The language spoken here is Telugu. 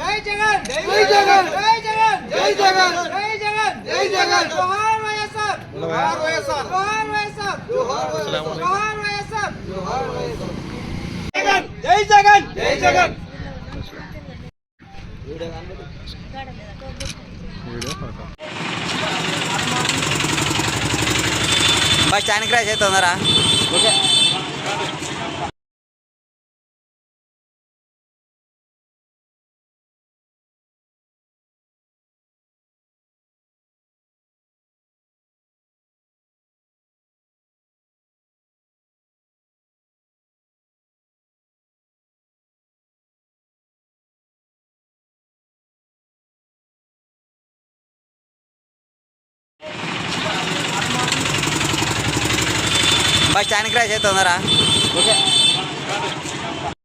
జై జగన్ జై జగన్ జై జగన్ జై జగన్ జై జగన్ జై జగన్ జోహార్ వైఎస్ఆర్ జోహార్ వైఎస్ఆర్ జోహార్ వైఎస్ఆర్ జోహార్ వైఎస్ఆర్ జోహార్ వైఎస్ఆర్ జోహార్ వైఎస్ఆర్ జగన్ జై జగన్ జై జగన్ బస్ స్టాండ్కి రా చేస్తుందరా ఓకే బస్ స్టాండ్కి రా చేస్తుందరా ఓకే.